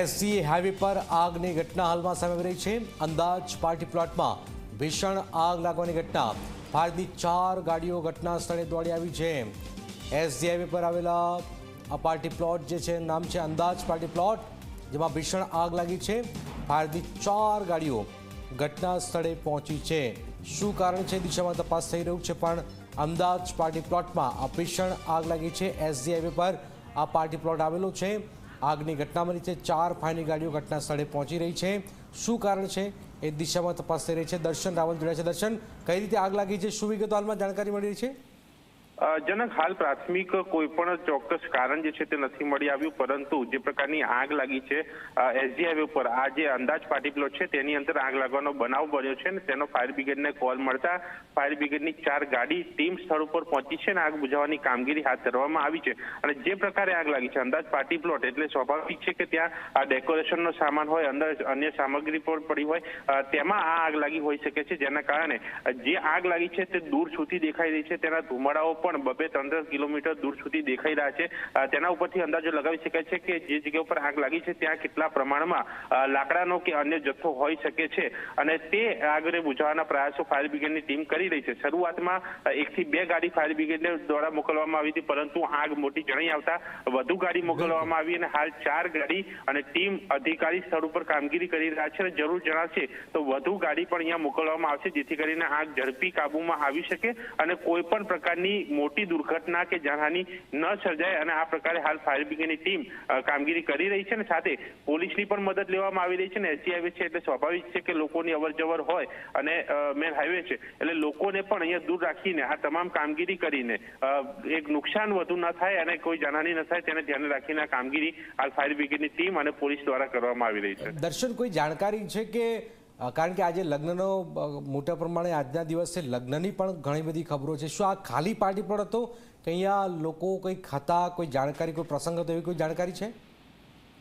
SG highway પર આગની ઘટના હાલમાં સામે આવી રહી છે. અંદાજ પાર્ટી પ્લોટમાં ભીષણ આગ લાગવાની ઘટના. ફાયરની ચાર ગાડીઓ ઘટના સ્થળે દોડી આવી છે. એસજી હાઈવે પર આવેલા આ પાર્ટી પ્લોટ જે છે, નામ છે અંદાજ પાર્ટી પ્લોટ, જેમાં ભીષણ આગ લાગી છે. ફાયરની ચાર ગાડીઓ ઘટના સ્થળે પહોંચી છે. શું કારણ છે, દિશામાં તપાસ થઈ રહ્યું છે, પણ અંદાજ પાર્ટી પ્લોટમાં આ ભીષણ આગ લાગી છે. એસજી હાઈવે પર આ પાર્ટી પ્લોટ આવેલો છે. આગની ઘટના બની છે. ચાર ફાયરની ગાડીઓ ઘટના સ્થળે પહોંચી રહી છે. શું કારણ છે? એ દિશામાં તપાસ થઈ રહી છે. દર્શન રાવલ જોડાયા છે. દર્શન, કઈ રીતે આગ લાગી છે? શું વિગતો હાલમાં જાણકારી મળી રહી છે? જનક હાલ પ્રાથમિક કોઈ પણ ચોક્કસ કારણ જે છે તે નથી મળી આવ્યું, પરંતુ જે પ્રકારની આગ લાગી છે એસજી હાઈવે ઉપર, આ જે અંદાજ પાર્ટી પ્લોટ છે તેની અંદર આગ લાગવાનો બનાવ બન્યો છે ને તેનો ફાયર બ્રિગેડને કોલ મળતા ફાયર બ્રિગેડની ચાર ગાડી ટીમ સ્થળ ઉપર પહોંચી છે અને આગ બુઝાવવાની કામગીરી હાથ ધરવામાં આવી છે. અને જે પ્રકારે આગ લાગી છે, અંદાજ પાર્ટી પ્લોટ એટલે સ્વાભાવિક છે કે ત્યાં આ ડેકોરેશનનો સામાન હોય, અંદર અન્ય સામગ્રી પણ પડી હોય તેમાં આ આગ લાગી હોઈ શકે છે. જેના કારણે જે આગ લાગી છે તે દૂર સુધી દેખાઈ રહી છે. તેના ધુમાડાઓ પણ બબે ત્રણ કિલોમીટર દૂર સુધી દેખાઈ રહ્યા છે. તેના ઉપરથી અંદાજો લગાવી શકાય છે કે જે જગ્યા ઉપર આગ લાગી છે, ત્યાં કેટલા પ્રમાણમાં લાકડાનો કે અન્ય જથ્થો હોઈ શકે છે. અને તે આગને બુઝાવવાના પ્રયાસો ફાયર બ્રિગેડની ટીમ કરી રહી છે. શરૂઆતમાં એકથી બે ગાડી ફાયર બ્રિગેડને દ્વારા મોકલવામાં આવી હતી, પરંતુ આગ મોટી જણાઈ આવતા વધુ ગાડી મોકલવામાં આવી અને હાલ ચાર ગાડી અને ટીમ અધિકારી સ્થળ ઉપર કામગીરી કરી રહ્યા છે અને જરૂર જણાશે તો વધુ ગાડી પણ અહીંયા મોકલવામાં આવશે, જેથી કરીને આગ ઝડપી કાબુમાં આવી શકે અને કોઈ પણ પ્રકારની મોટી દુર્ઘટના કે જાનહાની ન સર્જાય અને આ પ્રકારે હાલ ફાયર બ્રિગેડની ટીમ કામગીરી કરી રહી છે અને સાથે પોલીસની પણ મદદ લેવામાં આવી રહી છે ને એસજી હાઈવે છે એટલે સ્વાભાવિક છે કે લોકોની અવરજવર હોય અને મેન હાઈવે છે એટલે લોકોને પણ અહીંયા દૂર રાખીને, આ તમામ કામગીરી કરીને એક નુકસાન વધુ ન થાય અને કોઈ જાનહાની ન થાય તેને ધ્યાને રાખીને આ કામગીરી હાલ ફાયર બ્રિગેડની ટીમ અને પોલીસ દ્વારા કરવામાં આવી રહી છે. દર્શન, કોઈ જાણકારી છે કે કારણ કે આજે લગ્નનો મોટા પ્રમાણે આજના દિવસે લગ્નની પણ ઘણી બધી ખબરો છે. શું આ ખાલી પાર્ટી પર હતો? કે અહીંયા લોકો કંઈ ખાતા, કોઈ જાણકારી, કોઈ પ્રસંગ હતો એવી કોઈ જાણકારી છે?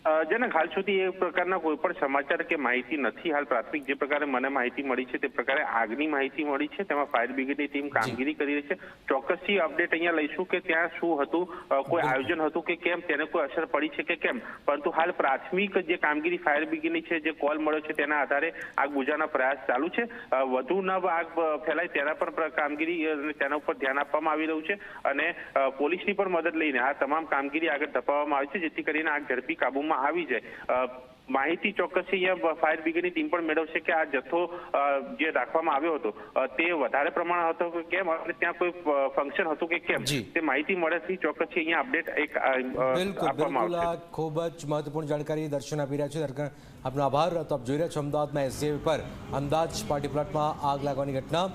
જનક હાલ સુધી એ પ્રકારના કોઈ પણ સમાચાર કે માહિતી નથી હાલ પ્રાથમિક જે પ્રકારે મને માહિતી મળી છે તે પ્રકારે આગની માહિતી મળી છે તેમાં ફાયર બ્રિગેડની ટીમ કામગીરી કરી રહી છે. ચોક્કસથી અપડેટ અહીંયા લઈશું કે ત્યાં શું હતું કોઈ આયોજન હતું કે કેમ તેને કોઈ અસર પડી છે કે કેમ. પરંતુ હાલ પ્રાથમિક જે કામગીરી ફાયર બ્રિગેડની છે જે કોલ મળ્યો છે તેના આધારે આગ બુજાના પ્રયાસ ચાલુ છે. વધુ ન આગ ફેલાય તેના પર કામગીરી તેના ઉપર ધ્યાન આપવામાં આવી રહ્યું છે. અને પોલીસની પણ મદદ લઈને આ તમામ કામગીરી આગળ ધપાવવામાં આવી છે જેથી કરીને આગ ઝડપી કાબુમાં આવી જાય માહિતી ચોક્કસ અહીંયા ફાયર બ્રિગેડની ટીમ પણ મેળવશે કે આ જથ્થો જે રાખવામાં આવ્યો હતો તે વધારે પ્રમાણ હતો કે કેમ? અને ત્યાં કોઈ ફંક્શન હતું કે કેમ? તે માહિતી મળેથી ચોક્કસથી અહીંયા અપડેટ એક આપવામાં આવશે. ખૂબ જ મહત્વપૂર્ણ જાણકારી દર્શન આપી રહ્યા છે. આપનો આભાર. તો આપ જોઈ રહ્યા છો અમદાવાદમાં એસજીએફ પર અંદાજ પાર્ટી પ્લોટમાં આગ લાગવાની ઘટના.